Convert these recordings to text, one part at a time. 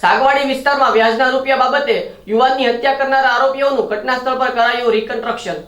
સાગવાડી વિસ્તારમાં વ્યાજના રૂપિયા બાબતે યુવાનની હત્યા કરનારા આરોપીઓનું ઘટના સ્થળ પર કરાયું રિકન્સ્ટ્રક્શન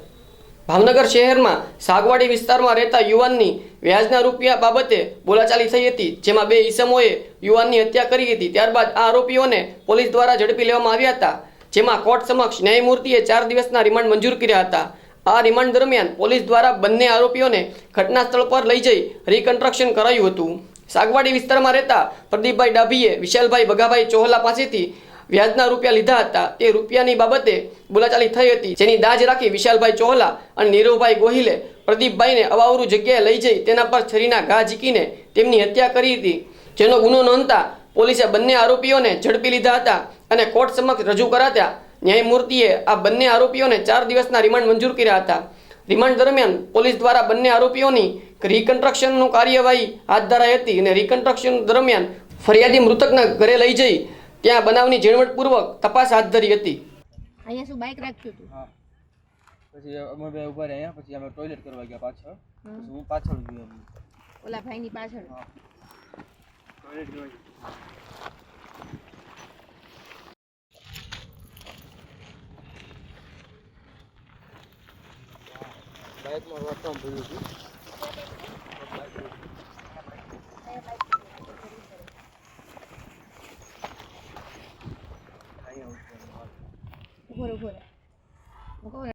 ભાવનગર શહેરમાં સાગવાડી વિસ્તારમાં રહેતા યુવાનની વ્યાજના રૂપિયા બાબતે બોલાચાલી થઈ હતી, જેમાં બે ઈસમોએ યુવાનની હત્યા કરી હતી. ત્યારબાદ આ આરોપીઓને પોલીસ દ્વારા ઝડપી લેવામાં આવ્યા હતા, જેમાં કોર્ટ સમક્ષ ન્યાયમૂર્તિએ ચાર દિવસના રિમાન્ડ મંજૂર કર્યા હતા. આ રિમાન્ડ દરમિયાન પોલીસ દ્વારા બંને આરોપીઓને ઘટના સ્થળ પર લઈ જઈ રિકન્સ્ટ્રક્શન કરાયું હતું. સાગવાડી વિસ્તારમાં રહેતા પ્રદીપભાઈ ડાભીએ વિશાલભાઈ બગાભાઈ ચોહલા પાસેથી વ્યાજના રૂપિયા લીધા હતા. તે રૂપિયાની બાબતે બોલાચાલી થઈ હતી. જેની દાજ રાખી વિશાલભાઈ ચોહલા અને નીરવભાઈ ગોહિલે પ્રદીપભાઈને અવાવરું જગ્યાએ લઈ જઈ તેના પર છરીના ઘા ઝીકીને તેમની હત્યા કરી હતી. જેનો ગુનો નોંધતા પોલીસે બંને આરોપીઓને ઝડપી લીધા હતા અને કોર્ટ સમક્ષ રજૂ કરાતા ન્યાયમૂર્તિએ આ બંને આરોપીઓને ચાર દિવસના રિમાન્ડ મંજૂર કર્યા હતા. રિમાન્ડ દરમિયાન પોલીસ દ્વારા બંને આરોપીઓની રિકન્સ્ટ્રક્શનનું કાર્યવાહી હાથ ધરાઈ હતી અને રિકન્સ્ટ્રક્શન દરમિયાન ફરિયાદી મૃતકના ઘરે લઈ જઈ ત્યાં બનાવની ઝીણવટપૂર્વક તપાસ હાથ ધરી હતી. અહીંયા શું બાઇક રાખ્યું હતું? હા. પછી અમે બે ઊભા રહ્યા પછી અમે ટોયલેટ કરવા ગયા પાછળ. પછી હું પાછળ ગયો ઓલા ભાઈની પાછળ. હા. ટોયલેટ કરવા ગયો. બાઇકમાં વાંચવા ભૂલ્યું છું અહીંયા ઊભો રહે, ઊભો રહે.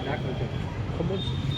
દાખલ છે ખબર છે?